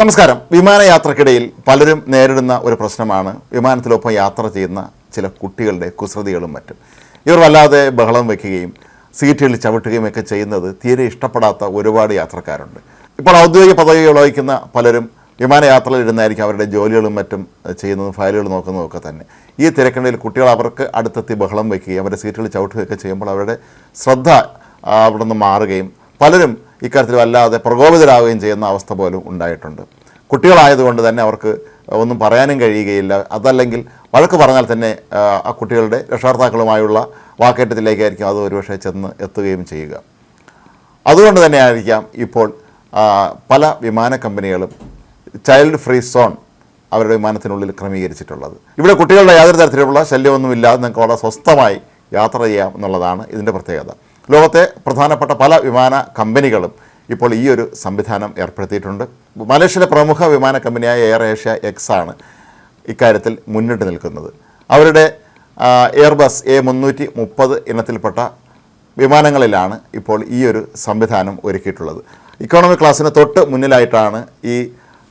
നമസ്കാരം. വിമാനയാത്രക്കിടയിൽ പലരും നേരിടുന്ന ഒരു പ്രശ്നമാണ് വിമാനത്തിലൊപ്പം യാത്ര ചെയ്യുന്ന ചില കുട്ടികളുടെ കുസൃതികളും മറ്റും. ഇവർ വല്ലാതെ ബഹളം വയ്ക്കുകയും സീറ്റുകളിൽ ചവിട്ടുകയും ഒക്കെ ചെയ്യുന്നത് തീരെ ഇഷ്ടപ്പെടാത്ത ഒരുപാട് യാത്രക്കാരുണ്ട്. ഇപ്പോൾ ഔദ്യോഗിക പദവികൾ വഹിക്കുന്ന പലരും വിമാനയാത്രയിൽ ഇരുന്നായിരിക്കും അവരുടെ ജോലികളും മറ്റും ചെയ്യുന്നതും ഫയലുകൾ നോക്കുന്നതും ഒക്കെ തന്നെ. ഈ തിരക്കിടയിൽ കുട്ടികൾ അവർക്ക് അടുത്തെത്തി ബഹളം വയ്ക്കുകയും അവരുടെ സീറ്റുകളിൽ ചവിട്ടുകയൊക്കെ ചെയ്യുമ്പോൾ അവരുടെ ശ്രദ്ധ അവിടെ നിന്ന് മാറുകയും പലരും ഇക്കാര്യത്തിൽ വല്ലാതെ പ്രകോപിതരാകുകയും ചെയ്യുന്ന അവസ്ഥ പോലും ഉണ്ടായിട്ടുണ്ട്. കുട്ടികളായതുകൊണ്ട് തന്നെ അവർക്ക് ഒന്നും പറയാനും കഴിയുകയില്ല. അതല്ലെങ്കിൽ വഴക്ക് പറഞ്ഞാൽ തന്നെ ആ, കുട്ടികളുടെ രക്ഷകർത്താക്കളുമായുള്ള വാക്കേറ്റത്തിലേക്കായിരിക്കും അത് ഒരുപക്ഷെ ചെന്ന് എത്തുകയും ചെയ്യുക. അതുകൊണ്ട് തന്നെയായിരിക്കാം ഇപ്പോൾ പല വിമാന കമ്പനികളും ചൈൽഡ് ഫ്രീ സോൺ അവരുടെ വിമാനത്തിനുള്ളിൽ ക്രമീകരിച്ചിട്ടുള്ളത്. ഇവിടെ കുട്ടികളുടെ യാതൊരു തരത്തിലുള്ള ശല്യമൊന്നുമില്ലാതെ നിങ്ങൾക്ക് വളരെ സ്വസ്ഥമായി യാത്ര ചെയ്യാം എന്നുള്ളതാണ് ഇതിന്റെ പ്രത്യേകത. ലോകത്തെ പ്രധാനപ്പെട്ട പല വിമാന കമ്പനികളും ഇപ്പോൾ ഈ ഒരു സംവിധാനം ഏർപ്പെടുത്തിയിട്ടുണ്ട്. മലേഷ്യയിലെ പ്രമുഖ വിമാന കമ്പനിയായ എയർ ഏഷ്യ എക്സ് ആണ് ഇക്കാര്യത്തിൽ മുന്നിട്ട് നിൽക്കുന്നത്. അവരുടെ എയർബസ് എ മുന്നൂറ്റി മുപ്പത് ഇനത്തിൽപ്പെട്ട വിമാനങ്ങളിലാണ് ഇപ്പോൾ ഈ ഒരു സംവിധാനം ഒരുക്കിയിട്ടുള്ളത്. ഇക്കോണമി ക്ലാസ്സിന് തൊട്ട് മുന്നിലായിട്ടാണ് ഈ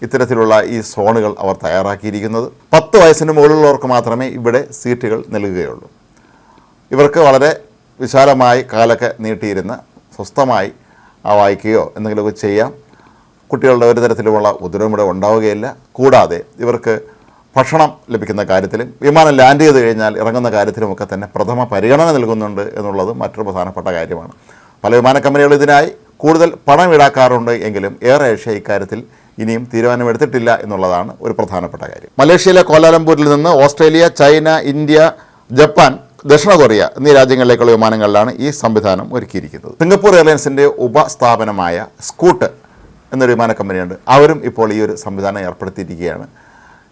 ഇത്തരത്തിലുള്ള ഈ സോണുകൾ അവർ തയ്യാറാക്കിയിരിക്കുന്നത്. പത്ത് വയസ്സിന് മുകളിലുള്ളവർക്ക് മാത്രമേ ഇവിടെ സീറ്റുകൾ നൽകുകയുള്ളൂ. ഇവർക്ക് വളരെ വിശാലമായി കാലൊക്കെ നീട്ടിയിരുന്ന് സ്വസ്ഥമായി ആ വായിക്കുകയോ എന്തെങ്കിലുമൊക്കെ ചെയ്യാം. കുട്ടികളുടെ ഒരു തരത്തിലുമുള്ള ഉപദ്രവം ഇവിടെ ഉണ്ടാവുകയില്ല. കൂടാതെ ഇവർക്ക് ഭക്ഷണം ലഭിക്കുന്ന കാര്യത്തിലും വിമാനം ലാൻഡ് ചെയ്ത് കഴിഞ്ഞാൽ ഇറങ്ങുന്ന കാര്യത്തിലുമൊക്കെ തന്നെ പ്രഥമ പരിഗണന നൽകുന്നുണ്ട് എന്നുള്ളത് മറ്റൊരു പ്രധാനപ്പെട്ട കാര്യമാണ്. പല വിമാന കമ്പനികളും ഇതിനായി കൂടുതൽ പണം ഈടാക്കാറുണ്ട് എങ്കിലും എയർ ഏഷ്യ ഇക്കാര്യത്തിൽ ഇനിയും തീരുമാനമെടുത്തിട്ടില്ല എന്നുള്ളതാണ് ഒരു പ്രധാനപ്പെട്ട കാര്യം. മലേഷ്യയിലെ കോലാലംപൂരിൽ നിന്ന് ഓസ്ട്രേലിയ ചൈന ഇന്ത്യ ജപ്പാൻ ദക്ഷിണ കൊറിയ എന്നീ രാജ്യങ്ങളിലേക്കുള്ള വിമാനങ്ങളിലാണ് ഈ സംവിധാനം ഒരുക്കിയിരിക്കുന്നത്. സിംഗപ്പൂർ എയർലൈൻസിന്റെ ഉപസ്ഥാപനമായ സ്കൂട്ട് എന്നൊരു വിമാന കമ്പനിയുണ്ട്. അവരും ഇപ്പോൾ ഈ ഒരു സംവിധാനം ഏർപ്പെടുത്തിയിരിക്കുകയാണ്.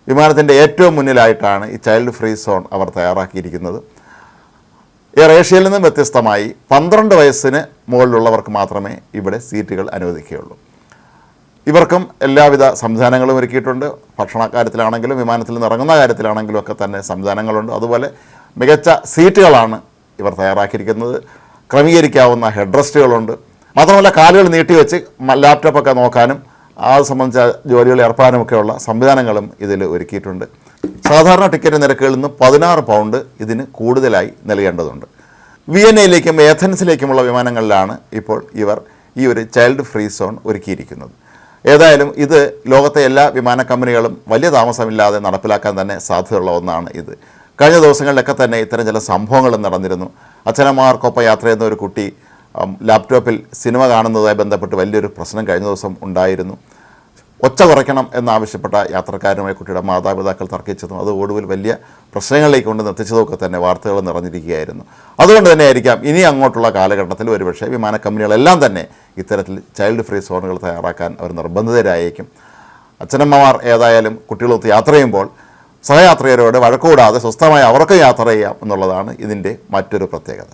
വിമാനത്തിന്റെ ഏറ്റവും മുന്നിലായിട്ടാണ് ഈ ചൈൽഡ് ഫ്രീ സോൺ അവർ തയ്യാറാക്കിയിരിക്കുന്നത്. എയർ ഏഷ്യയിൽ നിന്നും വ്യത്യസ്തമായി പന്ത്രണ്ട് വയസ്സിന് മുകളിലുള്ളവർക്ക് മാത്രമേ ഇവിടെ സീറ്റുകൾ അനുവദിക്കുകയുള്ളൂ. ഇവർക്കും എല്ലാവിധ സംവിധാനങ്ങളും ഒരുക്കിയിട്ടുണ്ട്. ഭക്ഷണ കാര്യത്തിലാണെങ്കിലും വിമാനത്തിൽ നിന്ന് ഇറങ്ങുന്ന കാര്യത്തിലാണെങ്കിലും ഒക്കെ തന്നെ സംവിധാനങ്ങളുണ്ട്. അതുപോലെ മികച്ച സീറ്റുകളാണ് ഇവർ തയ്യാറാക്കിയിരിക്കുന്നത്. ക്രമീകരിക്കാവുന്ന ഹെഡ് റെസ്റ്റുകളുണ്ട്. മാത്രമല്ല കാലുകൾ നീട്ടിവെച്ച് ലാപ്ടോപ്പൊക്കെ നോക്കാനും അത് സംബന്ധിച്ച ജോലികൾ ഏർപ്പെടാനുമൊക്കെയുള്ള സംവിധാനങ്ങളും ഇതിൽ ഒരുക്കിയിട്ടുണ്ട്. സാധാരണ ടിക്കറ്റ് നിരക്കുകളിൽ നിന്ന് പതിനാറ് പൗണ്ട് ഇതിന് കൂടുതലായി നൽകേണ്ടതുണ്ട്. വിയന്നയിലേക്കും ഏഥൻസിലേക്കുമുള്ള വിമാനങ്ങളിലാണ് ഇപ്പോൾ ഇവർ ഈ ഒരു ചൈൽഡ് ഫ്രീ സോൺ ഒരുക്കിയിരിക്കുന്നത്. ഏതായാലും ഇത് ലോകത്തെ എല്ലാ വിമാന കമ്പനികളും വലിയ താമസമില്ലാതെ നടപ്പിലാക്കാൻ തന്നെ സാധ്യതയുള്ള ഒന്നാണ് ഇത്. കഴിഞ്ഞ ദിവസങ്ങളിലൊക്കെ തന്നെ ഇത്തരം ചില സംഭവങ്ങൾ നടന്നിരുന്നു. അച്ഛനമ്മമാർക്കൊപ്പം യാത്ര ചെയ്യുന്ന ഒരു കുട്ടി ലാപ്ടോപ്പിൽ സിനിമ കാണുന്നതുമായി ബന്ധപ്പെട്ട് വലിയൊരു പ്രശ്നം കഴിഞ്ഞ ദിവസം ഉണ്ടായിരുന്നു. ഒച്ച കുറയ്ക്കണം എന്നാവശ്യപ്പെട്ട യാത്രക്കാരുമായി കുട്ടിയുടെ മാതാപിതാക്കൾ തർക്കിച്ചതും അത് ഒടുവിൽ വലിയ പ്രശ്നങ്ങളിലേക്ക് കൊണ്ട് നിർത്തിച്ചതുമൊക്കെ തന്നെ വാർത്തകൾ നിറഞ്ഞിരിക്കുകയായിരുന്നു. അതുകൊണ്ട് തന്നെ ആയിരിക്കാം ഇനി അങ്ങോട്ടുള്ള കാലഘട്ടത്തിൽ ഒരുപക്ഷെ വിമാന കമ്പനികളെല്ലാം തന്നെ ഇത്തരത്തിൽ ചൈൽഡ് ഫ്രീ സോണുകൾ തയ്യാറാക്കാൻ അവർ നിർബന്ധിതരായേക്കും. അച്ഛനമ്മമാർ ഏതായാലും കുട്ടികളൊത്ത് യാത്ര ചെയ്യുമ്പോൾ സഹയാത്രികരോട് വഴക്കൂടാതെ സ്വസ്ഥമായി അവർക്ക് യാത്ര ചെയ്യാം എന്നുള്ളതാണ് ഇതിന്റെ മറ്റൊരു പ്രത്യേകത.